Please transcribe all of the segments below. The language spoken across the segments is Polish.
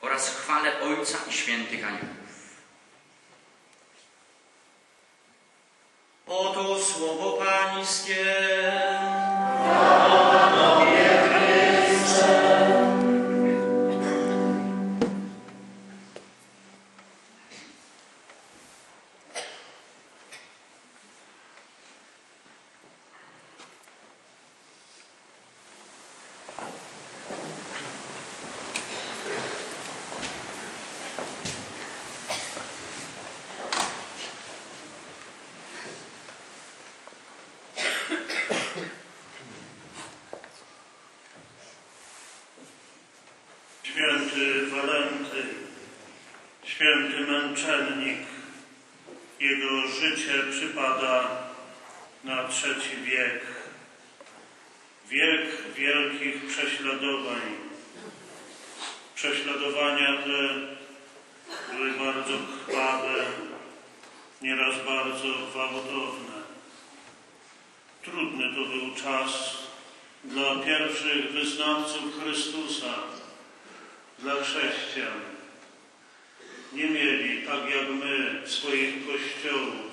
oraz chwale Ojca i świętych aniołów. Oto słowo Pańskie. Święty Walenty, święty męczennik, jego życie przypada na trzeci wiek. Wiek wielkich prześladowań. Prześladowania te były bardzo krwawe, nieraz bardzo gwałtowne. Trudny to był czas dla pierwszych wyznawców Chrystusa dla chrześcijan. Nie mieli, tak jak my, swoich kościołów,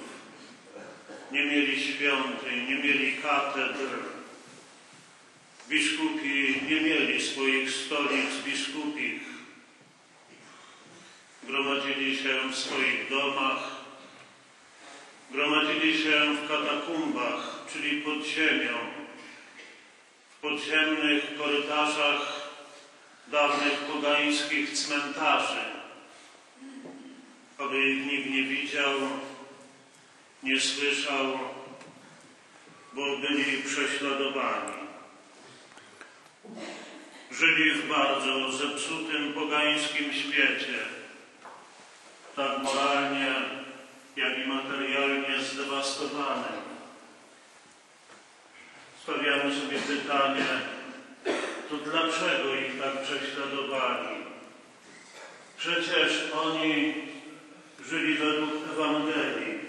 nie mieli świątyń, nie mieli katedr. Biskupi nie mieli swoich stolic biskupich. Gromadzili się w swoich domach, gromadzili się w katakumbach, czyli pod ziemią, w podziemnych korytarzach dawnych pogańskich cmentarzy, aby ich nikt nie widział, nie słyszał, bo byli prześladowani. Żyli w bardzo zepsutym pogańskim świecie, tak moralnie, jak i materialnie zdewastowanym. Stawiamy sobie pytanie, ich prześladowali? Przecież oni żyli według Ewangelii,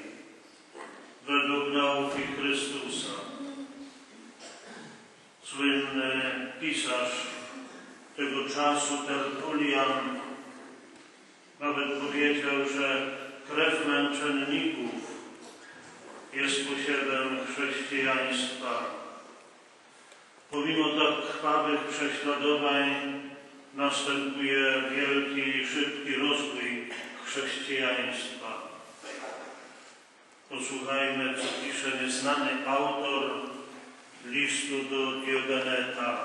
według nauki Chrystusa. Słynny pisarz tego czasu, Tertulian, nawet powiedział, że krew męczenników jest posiadem chrześcijaństwa. Pomimo tak krwawych prześladowań następuje wielki i szybki rozwój chrześcijaństwa. Posłuchajmy, co pisze nieznany autor listu do Diogeneta.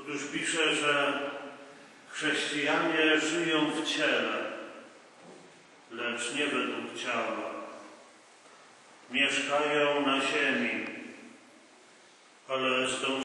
Otóż pisze, że chrześcijanie żyją w ciele, lecz nie według ciała. Mieszkają na ziemi, ale z tą